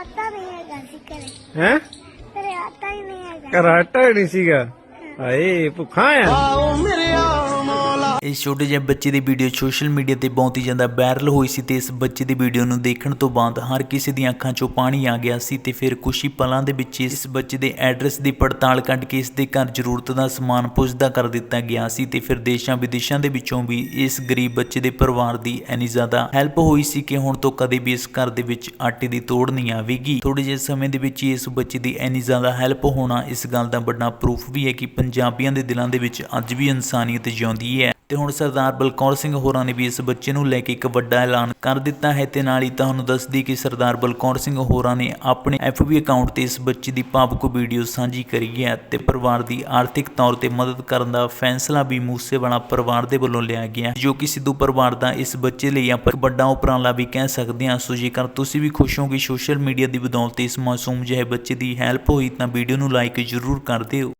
ਆਤਾ ਨਹੀਂ ਹੈਗਾ ਸੀ ਘਰੇ। ਹੈ? ਘਰੇ ਆਤਾ ਹੀ ਨਹੀਂ ਹੈਗਾ। ਕਰਾਟਾ ਨਹੀਂ ਸੀਗਾ। ਹਾਏ ਭੁੱਖਾ ਆ। ਇਸ ਛੋਟੇ ਜਿਹੇ ਬੱਚੇ ਦੀ ਵੀਡੀਓ ਸੋਸ਼ਲ ਮੀਡੀਆ ਤੇ ਬਹੁਤ ਹੀ ਜ਼ਿਆਦਾ ਵਾਇਰਲ ਹੋਈ ਸੀ ਤੇ ਇਸ ਬੱਚੇ ਦੀ ਵੀਡੀਓ ਨੂੰ ਦੇਖਣ ਤੋਂ ਬਾਅਦ ਹਰ ਕਿਸੇ ਦੀਆਂ ਅੱਖਾਂ 'ਚੋਂ ਪਾਣੀ ਆ ਗਿਆ ਸੀ ਤੇ ਫਿਰ ਕੁਛ ਹੀ ਪਲਾਂ ਦੇ ਵਿੱਚ ਇਸ ਬੱਚੇ ਦੇ ਐਡਰੈਸ ਦੀ ਪੜਤਾਲ ਕੱਢ ਕੇ ਇਸ ਦੇ ਘਰ ਜ਼ਰੂਰਤ ਦਾ ਸਮਾਨ ਪੁੱਜਦਾ ਕਰ ਦਿੱਤਾ ਗਿਆ ਸੀ ਤੇ ਫਿਰ ਦੇਸ਼ਾਂ ਵਿਦੇਸ਼ਾਂ ਦੇ ਵਿੱਚੋਂ ਵੀ ਇਸ ਗਰੀਬ ਬੱਚੇ ਦੇ ਪਰਿਵਾਰ ਦੀ ਐਨੀ ਜ਼ਿਆਦਾ ਹੈਲਪ ਹੋਈ ਸੀ ਕਿ ਹੁਣ ਤੋਂ ਕਦੇ ਵੀ ਇਸ ਘਰ ਦੇ ਵਿੱਚ ਆਟੇ ਦੀ ਤੋੜ ਨਹੀਂ ਆਵੇਗੀ। ਥੋੜੇ ਜਿਹੇ ਸਮੇਂ ਦੇ ਵਿੱਚ ਹੀ ਇਸ ਬੱਚੇ ਦੀ ਐਨੀ ਜ਼ਿਆਦਾ ਹੈਲਪ ਹੋਣਾ ਇਸ ਗੱਲ ਦਾ ਵੱਡਾ ਪ੍ਰੂਫ ਵੀ ਹੈ ਕਿ ਪੰਜਾਬੀਆਂ ਦੇ ਦਿਲਾਂ ਦੇ ਵਿੱਚ ਅੱਜ ਵੀ ਇਨਸਾਨੀਅਤ ਜਿਉਂਦੀ ਹੈ। ਤੇ ਹੁਣ ਸਰਦਾਰ ਬਲਕੌਰ ਸਿੰਘ ਹੋਰਾਂ ਨੇ ਵੀ ਇਸ ਬੱਚੇ ਨੂੰ ਲੈ ਕੇ ਇੱਕ ਵੱਡਾ ਐਲਾਨ ਕਰ ਦਿੱਤਾ ਹੈ ਤੇ ਨਾਲ ਹੀ ਤੁਹਾਨੂੰ ਦੱਸਦੀ ਕਿ ਸਰਦਾਰ ਬਲਕੌਰ ਸਿੰਘ ਹੋਰਾਂ ਨੇ ਆਪਣੇ FB ਅਕਾਊਂਟ ਤੇ ਇਸ ਬੱਚੇ ਦੀ ਭਾਵੁਕ ਵੀਡੀਓ ਸਾਂਝੀ ਕਰੀ ਹੈ ਤੇ ਪਰਿਵਾਰ ਦੀ ਆਰਥਿਕ ਤੌਰ ਤੇ ਮਦਦ ਕਰਨ ਦਾ ਫੈਸਲਾ ਵੀ ਮੂਸੇਵਾਲਾ ਪਰਿਵਾਰ ਦੇ ਵੱਲੋਂ ਲਿਆ ਗਿਆ ਜੋ ਕਿ ਸਿੱਧੂ ਪਰਿਵਾਰ ਦਾ ਇਸ ਬੱਚੇ ਲਈ ਆਪਾਂ ਵੱਡਾ ਉਪਰਾਲਾ ਵੀ ਕਹਿ ਸਕਦੇ ਹਾਂ। ਸੋ ਜੇਕਰ ਤੁਸੀਂ ਵੀ ਖੁਸ਼ ਹੋ ਕਿ ਸੋਸ਼ਲ ਮੀਡੀਆ ਦੀ ਬਦੌਲਤ ਇਸ ਮਾਸੂਮ ਜਿਹੇ ਬੱਚੇ ਦੀ ਹੈਲਪ ਹੋਈ ਤਾਂ ਵੀਡੀਓ ਨੂੰ ਲਾਈਕ ਜ਼ਰੂਰ ਕਰ ਦਿਓ।